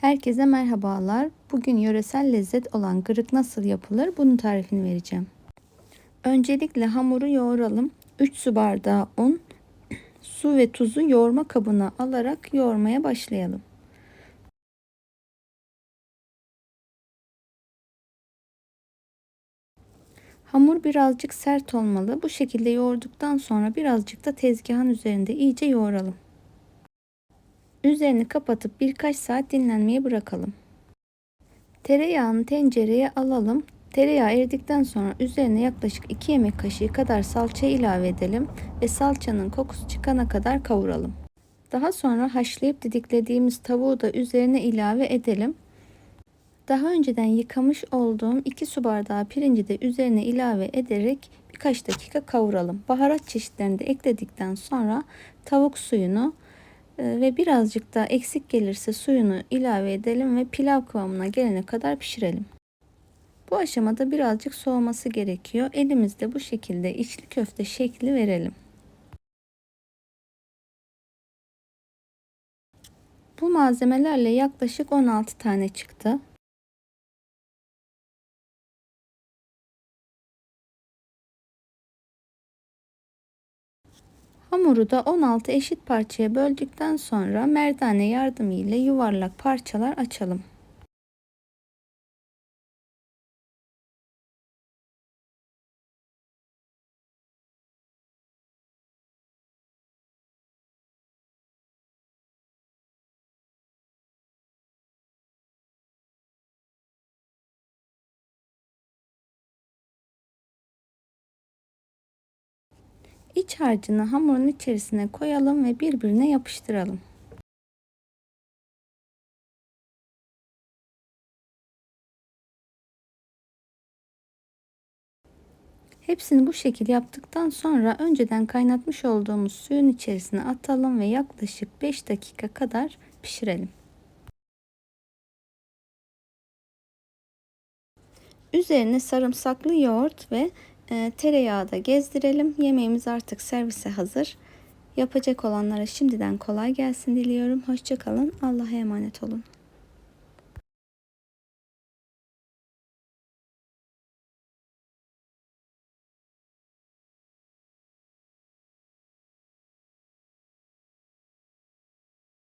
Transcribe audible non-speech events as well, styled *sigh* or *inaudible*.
Herkese merhabalar. Bugün yöresel lezzet olan gırık nasıl yapılır? Bunun tarifini vereceğim. Öncelikle hamuru yoğuralım. 3 su bardağı un, *clears throat* su ve tuzu yoğurma kabına alarak yoğurmaya başlayalım. Hamur birazcık sert olmalı. Bu şekilde yoğurduktan sonra birazcık da tezgahın üzerinde iyice yoğuralım. Üzerini kapatıp birkaç saat dinlenmeye bırakalım. Tereyağını tencereye alalım. Tereyağı eridikten sonra üzerine yaklaşık 2 yemek kaşığı kadar salça ilave edelim ve salçanın kokusu çıkana kadar kavuralım. Daha sonra haşlayıp didiklediğimiz tavuğu da üzerine ilave edelim. Daha önceden yıkamış olduğum 2 su bardağı pirinci de üzerine ilave ederek birkaç dakika kavuralım. Baharat çeşitlerini de ekledikten sonra tavuk suyunu ve birazcık da eksik gelirse suyunu ilave edelim ve pilav kıvamına gelene kadar pişirelim. Bu aşamada birazcık soğuması gerekiyor. Elimizde bu şekilde içli köfte şekli verelim. Bu malzemelerle yaklaşık 16 tane çıktı. Hamuru da 16 eşit parçaya böldükten sonra merdane yardımıyla yuvarlak parçalar açalım. İç harcını hamurun içerisine koyalım ve birbirine yapıştıralım. Hepsini bu şekilde yaptıktan sonra önceden kaynatmış olduğumuz suyun içerisine atalım ve yaklaşık 5 dakika kadar pişirelim. Üzerine sarımsaklı yoğurt ve e, tereyağı da gezdirelim. Yemeğimiz artık servise hazır. Yapacak olanlara şimdiden kolay gelsin diliyorum. Hoşçakalın. Allah'a emanet olun.